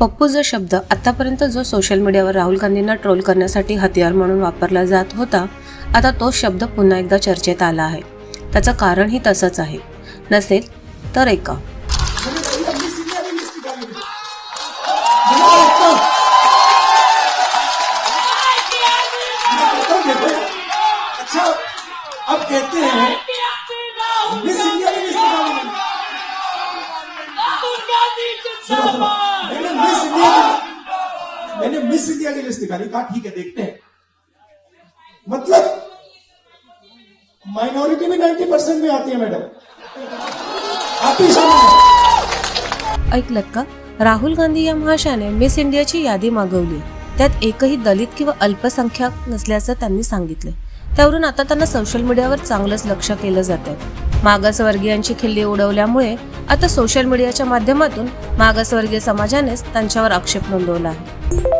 पप्पू जो शब्द आतापर्यंत जो सोशल मीडियावर राहुल गांधींना ट्रोल करण्यासाठी हतियार म्हणून वापरला जात होता आता तोच शब्द पुन्हा एकदा चर्चेत आला आहे. त्याचं कारणही तसंच आहे. नसेल तर ऐका अच्छा अब कहते हैं मिस इंडिया की लिस्ट निकाली मैंने मिस इंडिया की मैंने की लिस्ट निकाली कहा ठीक है देखते हैं। मतलब माइनॉरिटी भी 90 परसेंट में आती है मैडम। आती ऐकलत का राहुल गांधी या महाशयाने मिस इंडियाची यादी मागवली. त्यात एकही दलित किंवा अल्पसंख्याक नसल्याचं त्यांनी सांगितले. त्यावरून आता त्यांना सोशल मीडियावर चांगलंच लक्ष केलं जात आहे मागासवर्गीयांची खिल्ली उडवल्यामुळे आता सोशल मीडियाच्या माध्यमातून मागासवर्गीय समाजानेच त्यांच्यावर आक्षेप नोंदवला आहे.